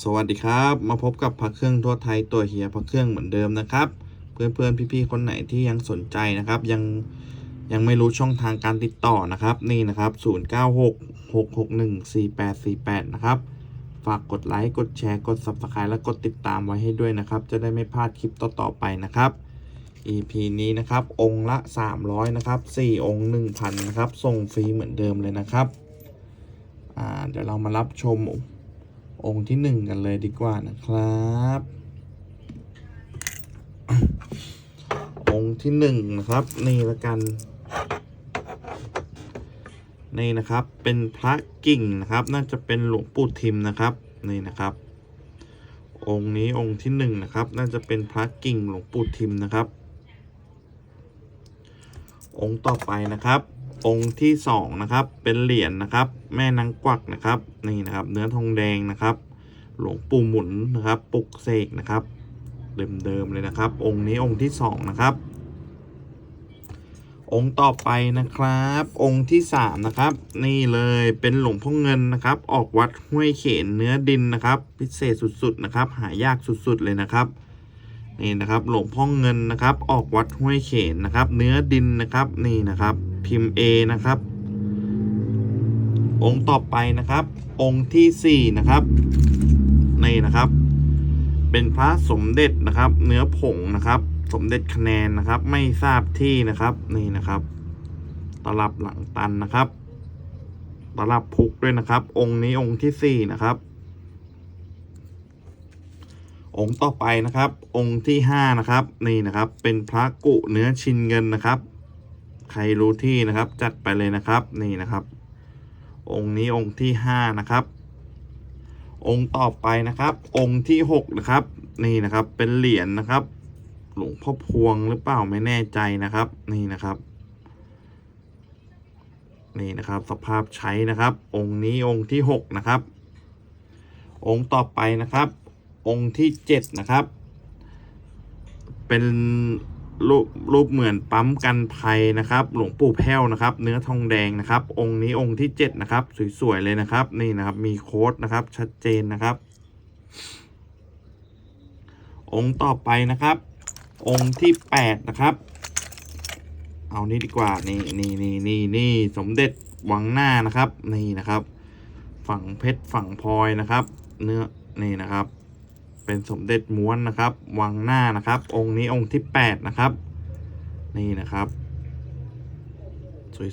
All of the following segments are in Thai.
สวัสดีครับ มาพบกับพระเครื่องทั่วไทยตัวเฮียพระเครื่องเหมือนเดิมนะครับ เพื่อนๆพี่ ๆ คนไหนที่ยังสนใจนะครับ ยังยังไม่รู้ช่องทางการติดต่อนะครับ นี่นะครับ 0966614848 นะครับ ฝากกดไลค์กดแชร์กด Subscribe และกดติดตามไว้ให้ด้วยนะครับ จะได้ไม่พลาดคลิปต่อๆไปนะครับ EP นี้นะครับ องค์ละ 300 นะครับ 4 องค์ 1,000 นะครับส่งฟรีเหมือนเดิมเลยนะครับเดี๋ยวเรามารับชม องค์ที่หนึ่งกันเลยดีกว่านะครับ องค์ที่หนึ่งนะครับ นี่ละกัน นี่นะครับ เป็นพระกิ่งนะครับ น่าจะเป็นหลวงปู่ทิมนะครับ นี่นะครับ องค์นี้องค์ที่หนึ่งนะครับ น่าจะเป็นพระกิ่งหลวงปู่ทิมนะครับ องค์ต่อไปนะครับ องค์ที่สองนะครับ เป็นเหรียญนะครับ แม่นางกวักนะครับ นี่นะครับ เนื้อทองแดงนะครับ หลวงปู่หมุนนะครับปลุกเสกนะครับ เดิมๆเลยนะครับ องค์นี้องค์ที่สองนะครับ องค์ต่อไปนะครับ องค์ที่สามนะครับ นี่เลยเป็นหลวงพ่อเงินนะครับ ออกวัดห้วยเขนเนื้อดินนะครับ พิเศษสุดๆนะครับ หายากสุดๆเลยนะครับนี่นะครับหลวงพ่อเงินนะครับ ออกวัดห้วยเขนนะครับ เนื้อดินนะครับนี่นะครับ พิมพ์ A นะครับ องค์ต่อไปนะครับ องค์ที่สี่นะครับนี่นะครับ เป็นพระสมเด็จนะครับ เนื้อผงนะครับ สมเด็จคะแนนนะครับ ไม่ทราบที่นะครับนี่นะครับตลับหลังตันนะครับตลับพุกด้วยนะครับ องค์นี้องค์ที่สี่นะครับ องค์ต่อไปนะครับ องค์ที่ห้านะครับ นี่นะครับ เป็นพระกุเนื้อชินเงินนะครับ ใครรู้ที่นะครับ จัดไปเลยนะครับนี่นะครับ องค์นี้องค์ที่ห้านะครับ องค์ต่อไปนะครับ องค์ที่หกนะครับ นี่นะครับ เป็นเหรียญนะครับ หลวงพ่อพวงหรือเปล่าไม่แน่ใจนะครับ นี่นะครับ นี่นะครับ สภาพใช้นะครับ องค์นี้องค์ที่หกนะครับ องค์ต่อไปนะครับ องค์ที่เจ็ดนะครับ เป็น รูปรูปเหมือนปั๊มกันภัยนะครับ หลวงปู่แพ้วนะครับ เนื้อทองแดงนะครับ องค์นี้องค์ที่เจ็ดนะครับ สวยๆเลยนะครับ นี่นะครับมีโค้ดนะครับ ชัดเจนนะครับ องค์ต่อไปนะครับ องค์ที่แปดนะครับ เอานี้ดีกว่านี่นี่นี่นี่นี่สมเด็จวังหน้านะครับ นี่นะครับ ฝั่งเพชรฝั่งพลอยนะครับ เนื้อนี่นะครับ เป็นสมเด็จม้วนนะครับ วังหน้านะครับ องค์นี้องค์ที่แปดนะครับ นี่นะครับ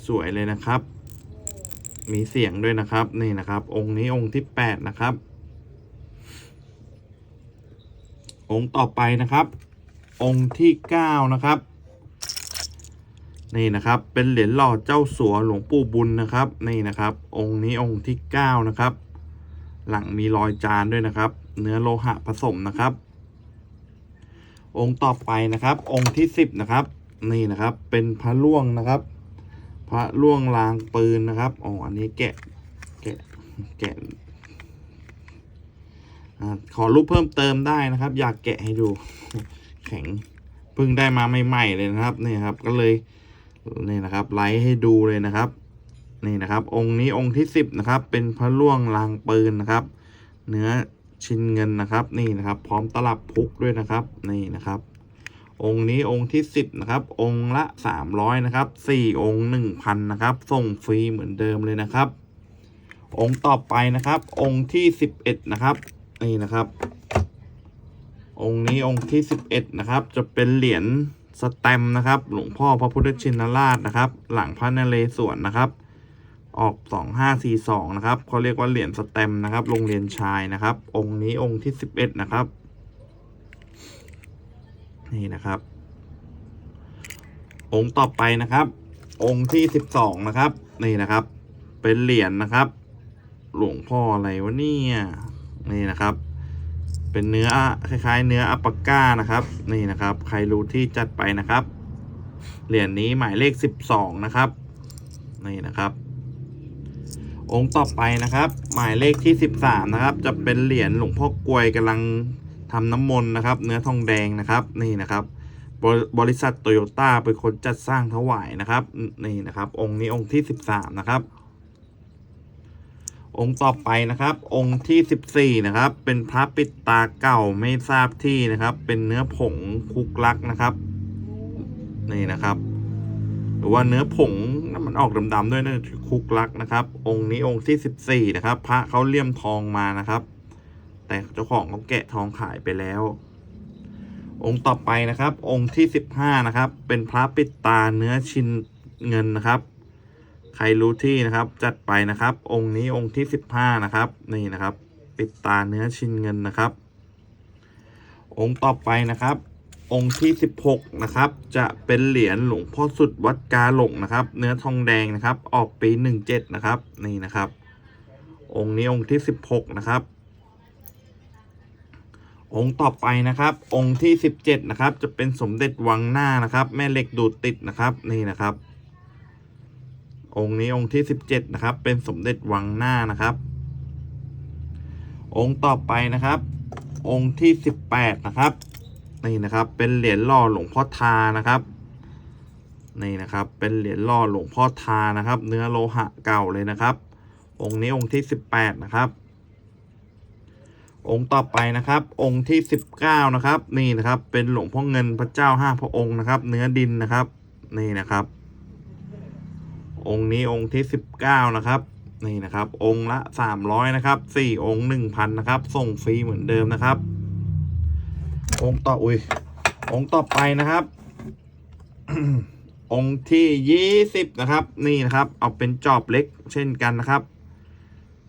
สวย ๆ เลยนะครับ มีเสียงด้วยนะครับ นี่นะครับ องค์นี้องค์ที่แปดนะครับ องค์ต่อไปนะครับ องค์ที่เก้านะครับ นี่นะครับ เป็นเหรียญหล่อเจ้าสัวหลวงปู่บุญนะครับ นี่นะครับ องค์นี้องค์ที่เก้านะครับ หลังมีรอยจานด้วยนะครับ เนื้อโลหะผสมนะครับ องค์ต่อไปนะครับ องค์ที่สิบนะครับ นี่นะครับ เป็นพระล่วงนะครับ พระล่วงลางปืนนะครับอ๋ออันนี้แกะแกะแกะขอรูปเพิ่มเติมได้นะครับ อยากแกะให้ดู แข็งเพิ่งได้มาใหม่ๆเลยนะครับนี่ครับ ก็เลยนี่นะครับ ไลฟ์ให้ดูเลยนะครับ นี่นะครับ องค์นี้องค์ที่สิบนะครับ เป็นพระล่วงลางปืนนะครับ เนื้อ ชินเงินนะครับนี่นะครับ พร้อมตลับพุกด้วยนะครับนี่นะครับ องค์นี้องค์ที่สิบนะครับองค์ละสามร้อยนะครับสี่องค์หนึ่งพันนะครับส่งฟรีเหมือนเดิมเลยนะครับ องค์ต่อไปนะครับ องค์ที่สิบเอ็ดนะครับนี่นะครับ องค์นี้องค์ที่สิบเอ็ดนะครับ จะเป็นเหรียญสแตมนะครับ หลวงพ่อพระพุทธชินราชนะครับ หลังพระนเรศวรนะครับ ออกสองห้าสี่สองนะครับเขาเรียกว่าเหรียญสแตมนะครับ โรงเรียนชายนะครับ องค์นี้องค์ที่สิบเอ็ดนะครับ นี่นะครับ องค์ต่อไปนะครับ องค์ที่สิบสองนะครับ นี่นะครับ เป็นเหรียญนะครับ หลวงพ่ออะไรวะเนี่ย นี่นะครับ เป็นเนื้อคล้ายๆ เนื้ออัปปาก้านะครับ นี่นะครับ ใครรู้ที่จัดไปนะครับ เหรียญนี้หมายเลขสิบสองนะครับ นี่นะครับ องค์ต่อไปนะครับ หมายเลขที่สิบสามนะครับ จะเป็นเหรียญหลวงพ่อกลวยกำลังทำน้ำมนต์นะครับ เนื้อทองแดงนะครับนี่นะครับบริบริษัทโตโยต้าเป็นคนจัดสร้างถวายนะครับนี่นะครับ องค์นี้องค์ที่สิบสามนะครับ องค์ต่อไปนะครับ องค์ที่สิบสี่นะครับ เป็นพระปิดตาเก่าไม่ทราบที่นะครับ เป็นเนื้อผงคุกลักนะครับนี่นะครับ หรือว่าเนื้อผงน้ำมันออกดำๆด้วยนะคุกลักนะครับ องค์นี้องค์ที่สิบสี่นะครับ พระเขาเลี่ยมทองมานะครับ แต่เจ้าของเขาแกะทองขายไปแล้ว องค์ต่อไปนะครับ องค์ที่สิบห้านะครับ เป็นพระปิดตาเนื้อชินเงินนะครับ ใครรู้ที่นะครับจัดไปนะครับ องค์นี้องค์ที่สิบห้านะครับ นี่นะครับ ปิดตาเนื้อชินเงินนะครับ องค์ต่อไปนะครับ องค์ที่สิบหกนะครับ จะเป็นเหรียญหลวงพ่อสุดวัดกาหลงนะครับ เนื้อทองแดงนะครับ ออกปีหนึ่งเจ็ดนะครับ นี่นะครับ องค์นี้องค์ที่สิบหกนะครับ องค์ต่อไปนะครับ องค์ที่สิบเจ็ดนะครับ จะเป็นสมเด็จวังหน้านะครับ แม่เหล็กดูดติดนะครับ นี่นะครับ องค์นี้องค์ที่สิบเจ็ดนะครับ เป็นสมเด็จวังหน้านะครับ องค์ต่อไปนะครับ องค์ที่สิบแปดนะครับ นี่นะครับ เป็นเหรียญหล่อหลวงพ่อทานะครับนี่นะครับ เป็นเหรียญหล่อหลวงพ่อทานะครับ เนื้อโลหะเก่าเลยนะครับ องค์นี้องค์ที่สิบแปดนะครับ องค์ต่อไปนะครับ องค์ที่สิบเก้านะครับ นี่นะครับ เป็นหลวงพ่อเงินพระเจ้าห้าพระองค์นะครับ เนื้อดินนะครับ นี่นะครับ องค์นี้องค์ที่สิบเก้านะครับนี่นะครับ องค์ละสามร้อยนะครับสี่องค์หนึ่งพันนะครับ ส่งฟรีเหมือนเดิมนะครับ องค์ต่ออุ้ยองค์ต่อไปนะครับ องค์ที่ยี่สิบนะครับ นี่นะครับ เอาเป็นจอบเล็กเช่นกันนะครับ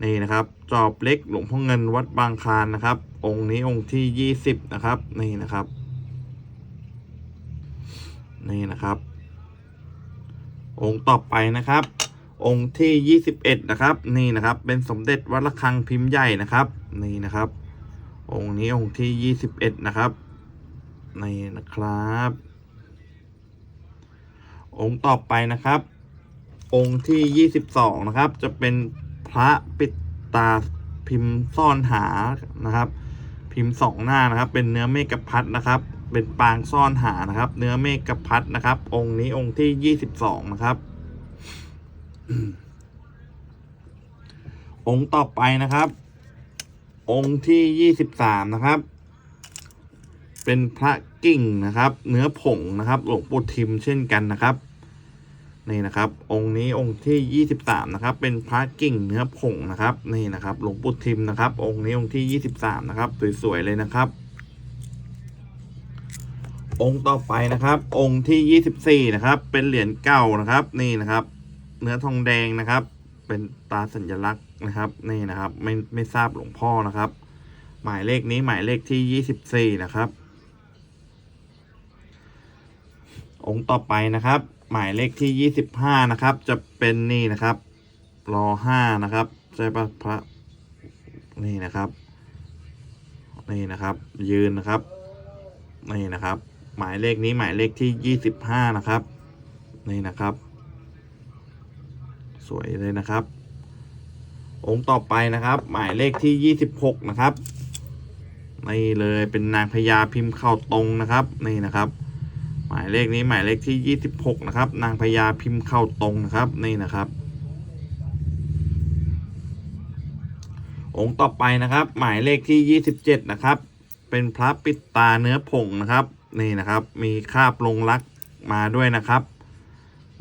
นี่นะครับ จอบเล็กหลวงพ่อเงินวัดบางคลานนะครับ องค์นี้องค์ที่ยี่สิบนะครับ นี่นะครับ นี่นะครับ องค์ต่อไปนะครับ องค์ที่ยี่สิบเอ็ดนะครับ นี่นะครับ เป็นสมเด็จวัดระฆังพิมพ์ใหญ่นะครับ นี่นะครับ องค์นี้องค์ที่ยี่สิบเอ็ดนะครับในนะครับ องค์ต่อไปนะครับ องค์ที่ยี่สิบสองนะครับ จะเป็นพระปิดตาพิมพ์ซ่อนหานะครับ พิมพ์สองหน้านะครับ เป็นเนื้อเมฆพัดนะครับ เป็นปางซ่อนหานะครับ เนื้อเมฆพัดนะครับ องค์นี้องค์ที่ยี่สิบสองนะครับ องค์ต่อไปนะครับ องค์ที่ยี่สิบสามนะครับ เป็นพระกิ่งนะครับ เนื้อผงนะครับ หลวงปู่ทิมเช่นกันนะครับนี่นะครับ องค์นี้องค์ที่ยี่สิบสามนะครับ เป็นพระกิ่งเนื้อผงนะครับ นี่นะครับ หลวงปู่ทิมนะครับ องค์นี้องค์ที่ยี่สิบสามนะครับ สวยๆเลยนะครับ องค์ต่อไปนะครับ องค์ที่ยี่สิบสี่นะครับ เป็นเหรียญเก่านะครับ นี่นะครับ เนื้อทองแดงนะครับ เป็นตาสัญลักษณ์นะครับนี่นะครับไม่ไม่ทราบหลวงพ่อนะครับ หมายเลขนี้หมายเลขที่ยี่สิบสี่นะครับ องค์ต่อไปนะครับ หมายเลขที่ยี่สิบห้านะครับ จะเป็นนี่นะครับรอห้านะครับใช่ปะพระนี่นะครับนี่นะครับ ยืนนะครับนี่นะครับ หมายเลขนี้หมายเลขที่ยี่สิบห้านะครับ นี่นะครับ สวยเลยนะครับ องค์ต่อไปนะครับ หมายเลขที่ยี่สิบหกนะครับนี่เลยเป็นนางพญาพิมพ์เข้าตรงนะครับนี่นะครับ หมายเลขนี้หมายเลขที่ยี่สิบหกนะครับ นางพญาพิมพ์เข้าตรงนะครับนี่นะครับ องค์ต่อไปนะครับ หมายเลขที่ยี่สิบเจ็ดนะครับ เป็นพระปิดตาเนื้อผงนะครับ นี่นะครับ มีคาบลงรักมาด้วยนะครับ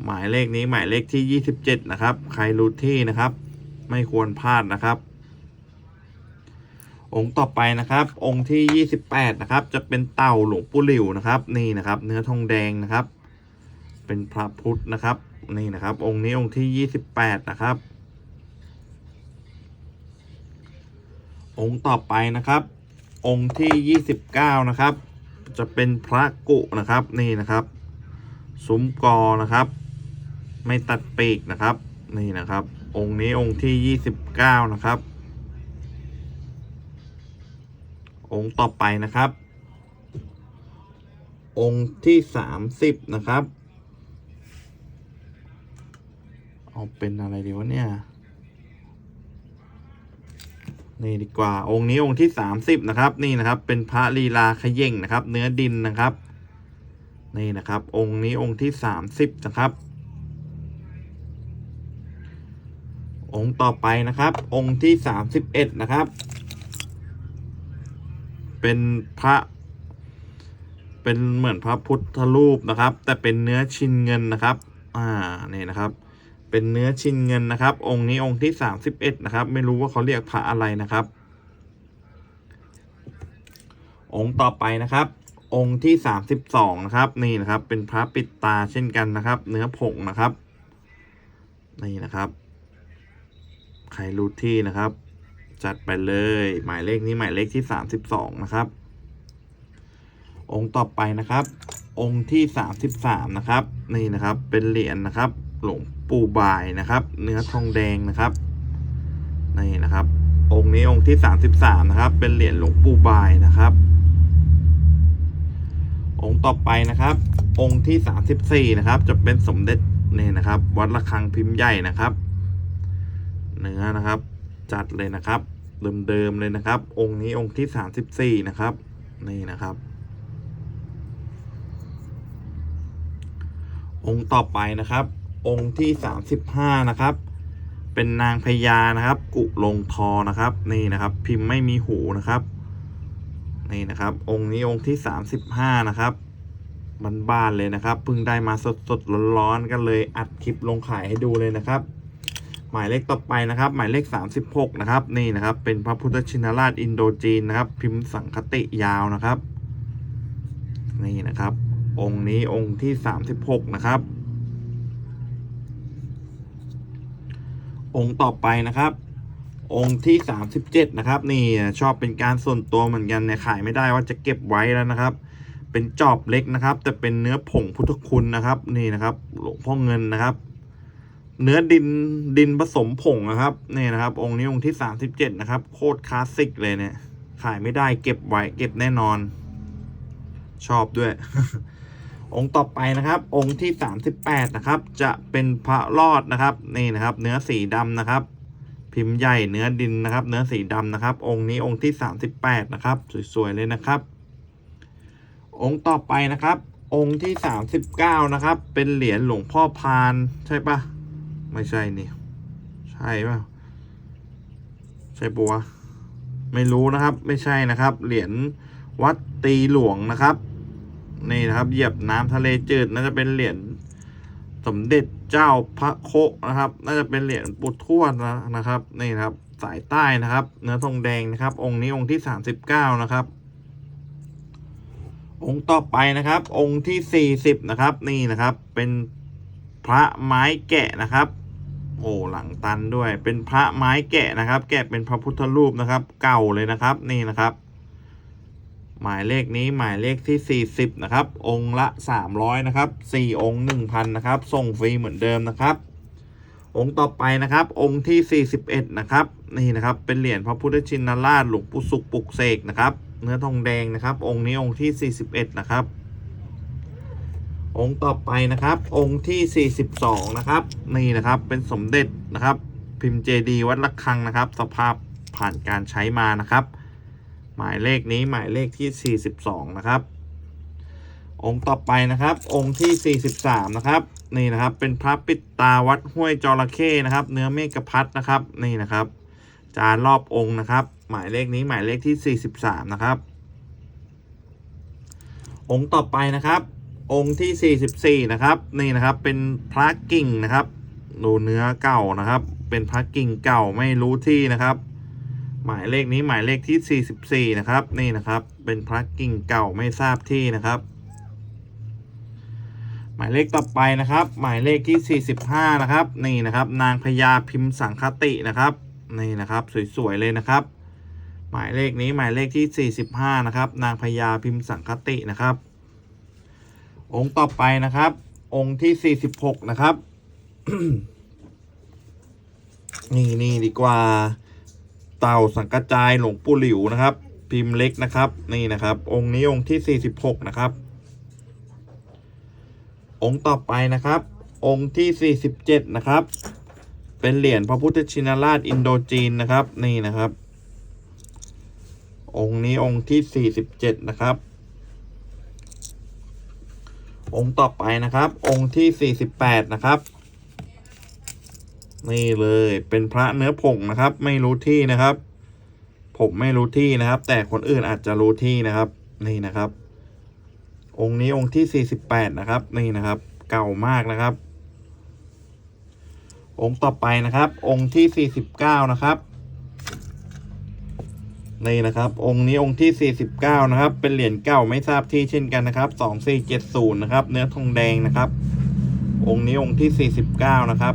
หมายเลขนี้หมายเลขที่ยี่สิบเจ็ดนะครับ ใครรู้ที่นะครับ ไม่ควรพลาดนะครับ องค์ต่อไปนะครับ องค์ที่ยี่สิบแปดนะครับ จะเป็นเต่าหลวงปู่หลิวนะครับ นี่นะครับ เนื้อทองแดงนะครับ เป็นพระพุทธนะครับ นี่นะครับ องค์นี้องค์ที่ยี่สิบแปดนะครับ องค์ต่อไปนะครับ องค์ที่ยี่สิบเก้านะครับ จะเป็นพระกุนะครับ นี่นะครับ ซุ้มกอนะครับ ไม่ตัดปีกนะครับ นี่นะครับ องค์นี้องค์ที่ยี่สิบเก้านะครับ องค์ต่อไปนะครับ องค์ที่สามสิบนะครับ เอาเป็นอะไรดีวะเนี่ยนี่ดีกว่าองค์นี้องค์ที่สามสิบนะครับ นี่นะครับ เป็นพระลีลาขย่งนะครับ เนื้อดินนะครับ นี่นะครับ องค์นี้องค์ที่สามสิบนะครับ องค์ต่อไปนะครับ องค์ที่สามสิบเอ็ดนะครับ เป็นพระ เป็นเหมือนพระพุทธรูปนะครับ แต่เป็นเนื้อชินเงินนะครับ อ่านี่นะครับ เป็นเนื้อชินเงินนะครับ องค์นี้องค์ที่สามสิบเอ็ดนะครับ ไม่รู้ว่าเขาเรียกพระอะไรนะครับ องค์ต่อไปนะครับองค์ที่สามสิบสองนะครับ นี่นะครับ เป็นพระปิดตาเช่นกันนะครับ เนื้อผงนะครับ นี่นะครับ ใครรู้ที่นะครับ จัดไปเลย หมายเลขนี้หมายเลขที่สามสิบสองนะครับ องค์ต่อไปนะครับ องค์ที่สามสิบสามนะครับ นี่นะครับเป็นเหรียญนะครับ หลวงปู่บายนะครับ เนื้อทองแดงนะครับนี่นะครับ องค์นี้องค์ที่สามสิบสามนะครับ เป็นเหรียญหลวงปู่บายนะครับองค์ต่อไปนะครับ องค์ที่สามสิบสี่นะครับ จะเป็นสมเด็จนี่นะครับ วัดระฆังพิมพ์ใหญ่นะครับ เนื้อนะครับ จัดเลยนะครับ เดิมๆเลยนะครับ องค์นี้องค์ที่สามสิบสี่นะครับ นี่นะครับ องค์ต่อไปนะครับ องค์ที่สามสิบห้านะครับ เป็นนางพญานะครับ กุลงทอนะครับ นี่นะครับ พิมพ์ไม่มีหูนะครับนี่นะครับ องค์นี้องค์ที่สามสิบห้านะครับบ้านๆเลยนะครับเพิ่งได้มาสดๆร้อนๆกันเลยอัดคลิปลงขายให้ดูเลยนะครับ หมายเลขต่อไปนะครับ หมายเลขสามสิบหกนะครับ นี่นะครับ เป็นพระพุทธชินราชอินโดจีนนะครับ พิมพ์สังคติยาวนะครับ นี่นะครับ องค์นี้องค์ที่สามสิบหกนะครับ องค์ต่อไปนะครับ องค์ที่สามสิบเจ็ดนะครับ นี่ชอบเป็นการส่วนตัวเหมือนกันเนี่ยขายไม่ได้ว่าจะเก็บไว้แล้วนะครับ เป็นจอบเล็กนะครับ แต่เป็นเนื้อผงพุทธคุณนะครับ นี่นะครับ หลวงพ่อเงินนะครับ เนื้อดินดินผสมผงนะครับนี่นะครับ องค์นี้องค์ที่สามสิบเจ็ดนะครับ โคตรคลาสสิกเลยเนี่ย ขายไม่ได้เก็บไว้เก็บแน่นอน ชอบด้วย องค์ต่อไปนะครับ องค์ที่สามสิบแปดนะครับ จะเป็นพระรอดนะครับ นี่นะครับ เนื้อสีดำนะครับ พิมพ์ใหญ่เนื้อดินนะครับ เนื้อสีดำนะครับ องค์นี้องค์ที่สามสิบแปดนะครับ สวยๆเลยนะครับ องค์ต่อไปนะครับ องค์ที่สามสิบเก้านะครับ เป็นเหรียญหลวงพ่อพานใช่ปะ ไม่ใช่นี่ ใช่ป่ะใช่ปะวไม่รู้นะครับ ไม่ใช่นะครับ เหรียญวัดตีหลวงนะครับ นี่นะครับ เหยียบน้ำทะเลจืดน่าจะเป็นเหรียญสมเด็จเจ้าพระโคะนะครับ น่าจะเป็นเหรียญปุถทวดนะนะครับ นี่นะครับ สายใต้นะครับ เนื้อทองแดงนะครับ องค์นี้องค์ที่สามสิบเก้านะครับ องค์ต่อไปนะครับ องค์ที่สี่สิบนะครับ นี่นะครับ เป็นพระไม้แกะนะครับ โอ้หลังตันด้วย เป็นพระไม้แกะนะครับ แกะเป็นพระพุทธรูปนะครับ เก่าเลยนะครับ นี่นะครับ หมายเลขนี้หมายเลขที่ 40 นะครับ องค์ละ 300 นะครับ 4 องค์ 1,000 นะครับ ส่งฟรีเหมือนเดิมนะครับ องค์ต่อไปนะครับ องค์ที่ 41 นะครับ นี่นะครับ เป็นเหรียญพระพุทธชินราชหลวงปู่สุขปลุกเสกนะครับ เนื้อทองแดงนะครับ องค์นี้องค์ที่ 41 นะครับ องค์ต่อไปนะครับ องค์ที่ 42 นะครับ นี่นะครับเป็นสมเด็จนะครับ พิมพ์เจดีวัดระฆังนะครับ สภาพผ่านการใช้มานะครับ หมายเลขนี้หมายเลขที่ 42 นะครับ องค์ต่อไปนะครับ องค์ที่ 43 นะครับ นี่นะครับเป็นพระปิดตาวัดห้วยจระเข้นะครับ เนื้อเมฆพัดนะครับ นี่นะครับ จานรอบองค์นะครับ หมายเลขนี้หมายเลขที่ 43 นะครับ องค์ต่อไปนะครับ องค์ที่ 44 นะครับ นี่นะครับเป็นพระกิ่งนะครับ ดูเนื้อเก่านะครับ เป็นพระกิ่งเก่าไม่รู้ที่นะครับ หมายเลขนี้หมายเลขที่ 44 นะครับ นี่นะครับ เป็นพระกิ่งเก่าไม่ทราบที่นะครับ หมายเลขต่อไปนะครับ หมายเลขที่ 45 นะครับ นี่นะครับ นางพญาพิมพ์สังคตินะครับนี่นะครับสวยๆเลยนะครับ หมายเลขนี้หมายเลขที่ 45 นะครับ นางพญาพิมพ์สังคตินะครับ องค์ต่อไปนะครับ องค์ที่46นะครับ นี่นี่ดีกว่า เต่าสังกระจายหลวงปู่หลิวนะครับ พิมพ์เล็กนะครับ นี่นะครับ องค์นี้องค์ที่46นะครับ องค์ต่อไปนะครับ องค์ที่47นะครับ เป็นเหรียญพระพุทธชินราชอินโดจีนนะครับ นี่นะครับ องค์นี้องค์ที่47นะครับ องค์ต่อไปนะครับ องค์ที่ 48 นะครับ นี่เลยเป็นพระเนื้อผงนะครับ ไม่รู้ที่นะครับ ผมไม่รู้ที่นะครับ แต่คนอื่นอาจจะรู้ที่นะครับ นี่นะครับ องค์นี้องค์ที่สี่สิบแปดนะครับ นี่นะครับ เก่ามากนะครับ องค์ต่อไปนะครับ องค์ที่สี่สิบเก้านะครับ นี่นะครับ องค์นี้องค์ที่สี่สิบเก้านะครับ เป็นเหรียญเก่าไม่ทราบที่เช่นกันนะครับสองสี่เจ็ดศูนะครับ เนื้อทองแดงนะครับ องค์นี้องค์ที่สี่สิบเก้านะครับ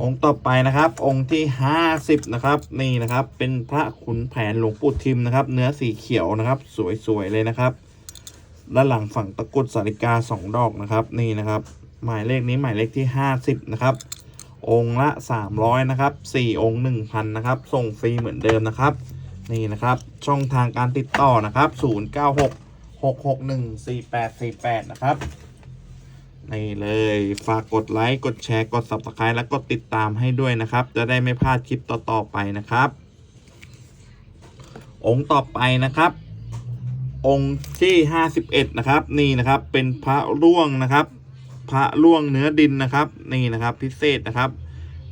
องค์ต่อไปนะครับ องค์ที่ห้าสิบนะครับ นี่นะครับ เป็นพระขุนแผนหลวงปู่ทิมนะครับ เนื้อสีเขียวนะครับ สวยๆเลยนะครับ ด้านหลังฝั่งตะกรุดสาริกาสองดอกนะครับ นี่นะครับ หมายเลขนี้หมายเลขที่ห้าสิบนะครับ องค์ละสามร้อยนะครับสี่องค์หนึ่งพันนะครับ ส่งฟรีเหมือนเดิมนะครับ นี่นะครับ ช่องทางการติดต่อนะครับศูนย์เก้าหกหกหกหนึ่งสี่แปดสี่แปดนะครับ นี่เลย ฝากกดไลค์ กดแชร์ กด subscribe และกดติดตามให้ด้วยนะครับ จะได้ไม่พลาดคลิปต่อ ๆ ไปนะครับ องค์ต่อไปนะครับ องค์ที่ 51 นะครับ นี่นะครับ เป็นพระร่วงนะครับ พระร่วงเนื้อดินนะครับนี่นะครับพิเศษนะครับ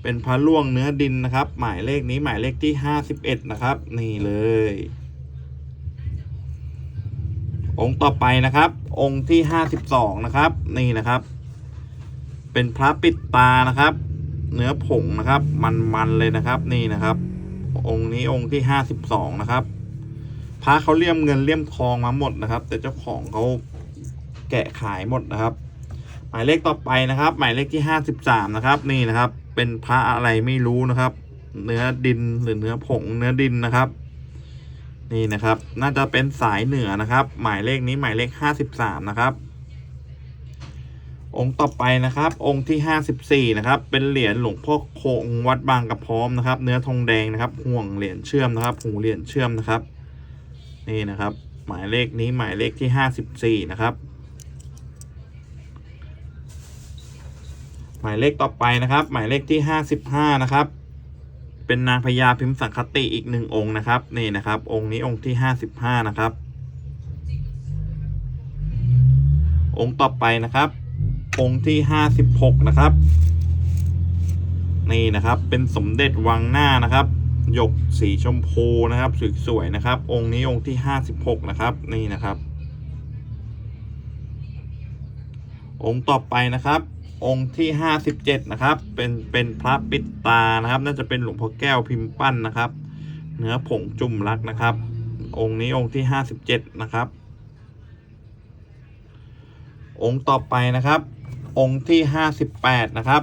เป็นพระร่วงเนื้อดินนะครับ หมายเลขนี้หมายเลขที่51นะครับ นี่เลย องค์ต่อไปนะครับ องค์ที่52นะครับ นี่นะครับ เป็นพระปิดตานะครับ เนื้อผงนะครับ มันๆเลยนะครับ นี่นะครับ องค์นี้องค์ที่52นะครับพระเขาเลี่ยมเงินเลี่ยมทองมาหมดนะครับ แต่เจ้าของเขาแกะขายหมดนะครับ หมายเลขต่อไปนะครับ หมายเลขที่53นะครับนี่นะครับ เป็นพระอะไรไม่รู้นะครับ เนื้อดินหรือเนื้อผงเนื้อดินนะครับ นี่นะครับ น่าจะเป็นสายเหนือนะครับ หมายเลขนี้หมายเลขห้าสิบสามนะครับ องค์ต่อไปนะครับ องค์ที่ห้าสิบสี่นะครับ เป็นเหรียญหลวงพ่อคงวัดบางกระพร้อมนะครับ เนื้อทองแดงนะครับ ห่วงเหรียญเชื่อมนะครับหูเหรียญเชื่อมนะครับ นี่นะครับ หมายเลขนี้หมายเลขที่ห้าสิบสี่นะครับ มายเลขต่อไปนะครับ หมายเลขที่ห้าสิบห้านะครับ เป็นนางพญาพิมพ์สังคติอีกหนึ่งองค์นะครับ นี่นะครับ องค์นี้องค์ที่ห้าสิบห้านะครับ องค์ต่อไปนะครับ องค์ที่ห้าสิบหกนะครับ นี่นะครับ เป็นสมเด็จวังหน้านะครับหยกสีชมพูนะครับสวยๆนะครับ องค์นี้องค์ที่ห้าสิบหกนะครับ นี่นะครับ องค์ต่อไปนะครับ องค์ที่ห้าสิบเจ็ดนะครับ เป็นเป็นพระปิดตานะครับ น่าจะเป็นหลวงพ่อแก้วพิมพ์ปั้นนะครับ เนื้อผงจุ่มรักนะครับ องค์นี้องค์ที่ห้าสิบเจ็ดนะครับ องค์ต่อไปนะครับ องค์ที่ห้าสิบแปดนะครับ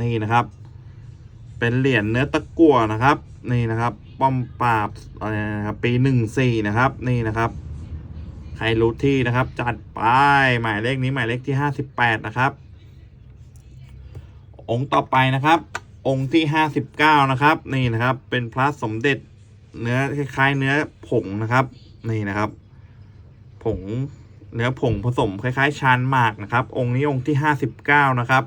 นี่นะครับ เป็นเหรียญเนื้อตะกั่วนะครับ นี่นะครับ ป้อมปราบอะไรนะครับปีหนึ่งสี่นะครับ นี่นะครับใครรู้ที่นะครับจัดไปหมายเลขนี้หมายเลขที่ห้าสิบแปดนะครับ องค์ต่อไปนะครับ องค์ที่ห้าสิบเก้านะครับ นี่นะครับ เป็นพระสมเด็จเนื้อคล้ายๆ เนื้อผงนะครับ นี่นะครับ ผงเนื้อผงผสมคล้ายๆชานหมากนะครับ องค์นี้องค์ที่ห้าสิบเก้านะครับ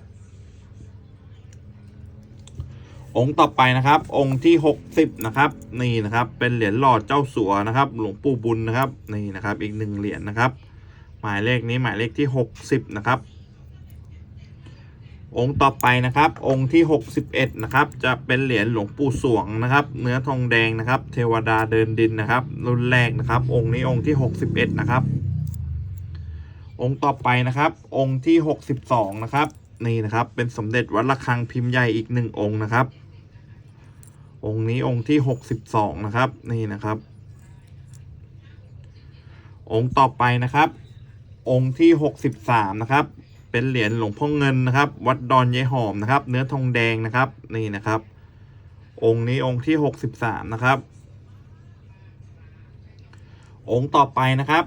องค์ต่อไปนะครับ องค์ที่หกสิบนะครับ นี่นะครับ เป็นเหรียญหลอดเจ้าสัวนะครับ หลวงปู่บุญนะครับ นี่นะครับ อีกหนึ่งเหรียญนะครับ หมายเลขนี้หมายเลขที่หกสิบนะครับ องค์ต่อไปนะครับ องค์ที่หกสิบเอ็ดนะครับ จะเป็นเหรียญหลวงปู่สวงนะครับ เนื้อทองแดงนะครับ เทวดาเดินดินนะครับ รุ่นแรกนะครับ องค์นี้องค์ที่หกสิบเอ็ดนะครับ องค์ต่อไปนะครับ องค์ที่หกสิบสองนะครับ นี่นะครับ เป็นสมเด็จวัดระฆังพิมพ์ใหญ่อีกหนึ่งองค์นะครับ องค์นี้องค์ที่หกสิบสองนะครับ นี่นะครับ องค์ต่อไปนะครับ องค์ที่หกสิบสามนะครับ เป็นเหรียญหลวงพ่อเงินนะครับ วัดดอนยายหอมนะครับ เนื้อทองแดงนะครับ นี่นะครับ องค์นี้องค์ที่หกสิบสามนะครับ องค์ต่อไปนะครับ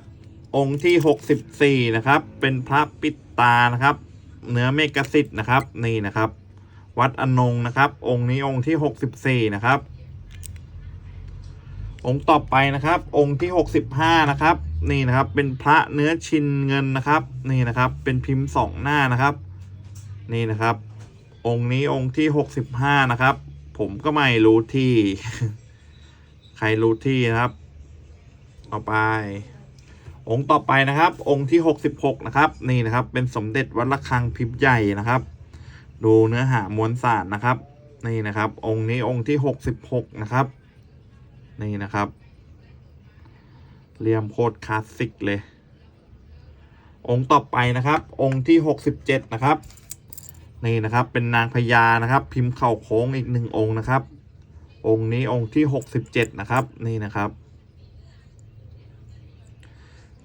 องค์ที่หกสิบสี่นะครับ เป็นพระปิดตานะครับ เนื้อเมกสิทธิ์นะครับ นี่นะครับ วัดอนงนะครับ องค์นี้องค์ที่หกสิบสี่นะครับ องค์ต่อไปนะครับ องค์ที่หกสิบห้านะครับ นี่นะครับ เป็นพระเนื้อชินเงินนะครับ นี่นะครับ เป็นพิมพ์สองหน้านะครับ นี่นะครับ องค์นี้องค์ที่หกสิบห้านะครับ ผมก็ไม่รู้ที่ ใครรู้ที่นะครับ ต่อไป องค์ต่อไปนะครับ องค์ที่หกสิบหกนะครับ นี่นะครับ เป็นสมเด็จวัดระฆังพิมพ์ใหญ่นะครับ ดูเนื้อหามวลสารนะครับ นี่นะครับ องค์นี้องค์ที่หกสิบหกนะครับ นี่นะครับ เรียมโคตรคลาสสิกเลย องค์ต่อไปนะครับ องค์ที่หกสิบเจ็ดนะครับ นี่นะครับเป็นนางพญานะครับ พิมพ์เข่าโค้งอีกหนึ่งองค์นะครับ องค์นี้องค์ที่หกสิบเจ็ดนะครับ นี่นะครับ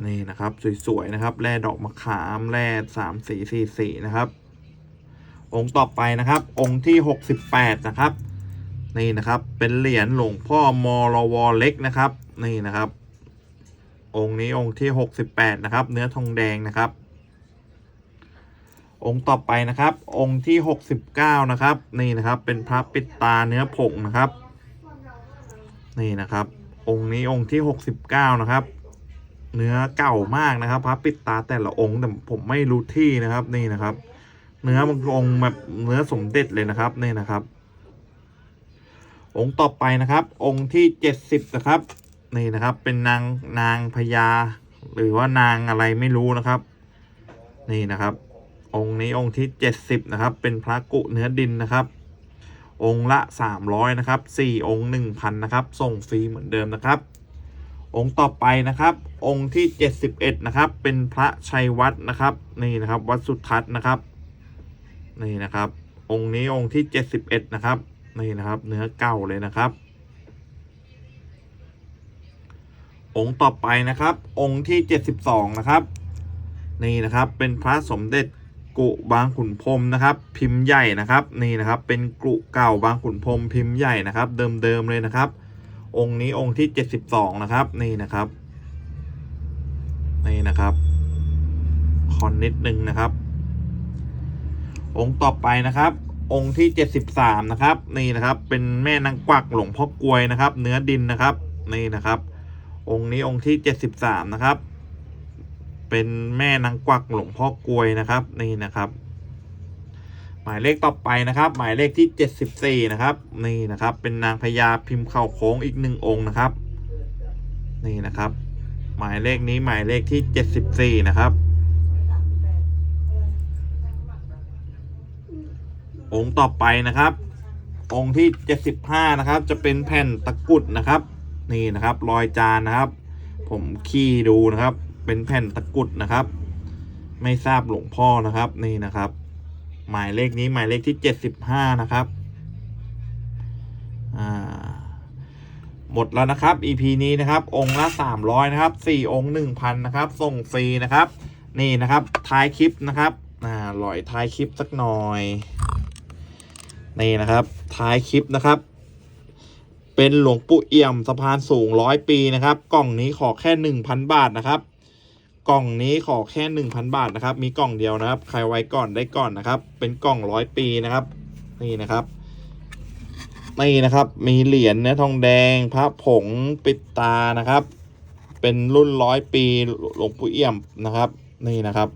นี่นะครับสวยๆนะครับแร่ดอกมะขามแร่สามสีสี่สีนะครับ องค์ต่อไปนะครับ องค์ที่หกสิบแปดนะครับ นี่นะครับเป็นเหรียญหลวงพ่อมอรวเล็กนะครับ นี่นะครับ องค์นี้องค์ที่หกสิบแปดนะครับ เนื้อทองแดงนะครับ องค์ต่อไปนะครับ องค์ที่หกสิบเก้านะครับ นี่นะครับ เป็นพระปิดตาเนื้อผงนะครับ นี่นะครับ องค์นี้องค์ที่หกสิบเก้านะครับ เนื้อเก่ามากนะครับ พระปิดตาแต่ละองค์แต่ผมไม่รู้ที่นะครับนี่นะครับ เนื้อบางองค์แบบเนื้อสมเด็จเลยนะครับนี่นะครับ องค์ต่อไปนะครับ องค์ที่เจ็ดสิบนะครับ นี่นะครับ เป็นนางนางพญาหรือว่านางอะไรไม่รู้นะครับ นี่นะครับ องค์นี้องค์ที่เจ็ดสิบนะครับ เป็นพระกุเนื้อดินนะครับ องค์ละสามร้อยนะครับสี่องค์หนึ่งพันนะครับ ส่งฟรีเหมือนเดิมนะครับ องค์ต่อไปนะครับ องค์ที่เจ็ดสิบเอ็ดนะครับ เป็นพระชัยวัดนะครับ นี่นะครับ วัดสุทัศน์นะครับ นี่นะครับ องค์นี้องค์ที่เจ็ดสิบเอ็ดนะครับ นี่นะครับ เนื้อเก่าเลยนะครับ องค์ต่อไปนะครับ องค์ที่เจ็ดสิบสองนะครับ นี่นะครับเป็นพระสมเด็จกุบางขุนพรมนะครับ พิมพ์ใหญ่นะครับนี่นะครับ เป็นกุเก่าบางขุนพรมพิมพ์ใหญ่นะครับ เดิมๆเลยนะครับ องค์นี้องค์ที่เจ็ดสิบสองนะครับนี่นะครับนี่นะครับคอนนิดนึงนะครับ องค์ต่อไปนะครับ องค์ที่เจ็ดสิบสามนะครับ นี่นะครับ เป็นแม่นางกวักหลวงพ่อกลวยนะครับ เนื้อดินนะครับ นี่นะครับ องค์นี้องค์ที่เจ็ดสิบสามนะครับ เป็นแม่นางกวักหลวงพ่อกลวยนะครับนี่นะครับ หมายเลขต่อไปนะครับ หมายเลขที่เจ็ดสิบสี่นะครับ นี่นะครับ เป็นนางพญาพิมพ์เข่าโค้งอีกหนึ่งองค์นะครับ นี่นะครับ หมายเลขนี้หมายเลขที่เจ็ดสิบสี่นะครับ องค์ต่อไปนะครับ องค์ที่เจ็ดสิบห้านะครับ จะเป็นแผ่นตะกุดนะครับ นี่นะครับ รอยจานนะครับ ผมขี้ดูนะครับ เป็นแผ่นตะกุดนะครับ ไม่ทราบหลวงพ่อนะครับ นี่นะครับ หมายเลขนี้หมายเลขที่เจ็ดสิบห้านะครับอ่าหมดแล้วนะครับ EP นี้นะครับ องค์ละสามร้อยนะครับสี่องค์หนึ่งพันนะครับ ส่งฟรีนะครับ นี่นะครับ ท้ายคลิปนะครับ อ่าลอยท้ายคลิปสักหน่อย นี่นะครับ ท้ายคลิปนะครับ เป็นหลวงปู่เอี่ยมสะพานสูงร้อยปีนะครับ กล่องนี้ขอแค่หนึ่งพันบาทนะครับ กล่องนี้ขอแค่หนึ่งพันบาทนะครับ มีกล่องเดียวนะครับ ใครไว้ก่อนได้ก่อนนะครับ เป็นกล่องร้อยปีนะครับ นี่นะครับนี่นะครับ มีเหรียญเนื้อทองแดงพระผงปิดตานะครับ เป็นรุ่นร้อยปีหลวงปู่เอี่ยมนะครับ นี่นะครับ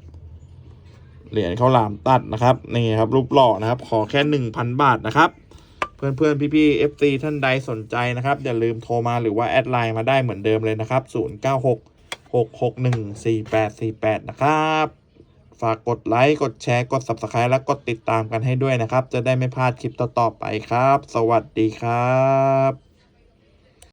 เหรียญข้าวหลามตัดนะครับนี่ครับรูปหล่อนะครับ ขอแค่หนึ่งพันบาทนะครับ เพื่อนเพื่อนพี่พี่ๆ FC ท่านใดสนใจนะครับ อย่าลืมโทรมาหรือว่าแอดไลน์มาได้เหมือนเดิมเลยนะครับ 0 9 6 6 6 1 4 8 4 8 นะครับ ฝากกดไลค์ กดแชร์ กด Subscribe และกดติดตามกันให้ด้วยนะครับ จะได้ไม่พลาดคลิปต่อๆไปครับ สวัสดีครับ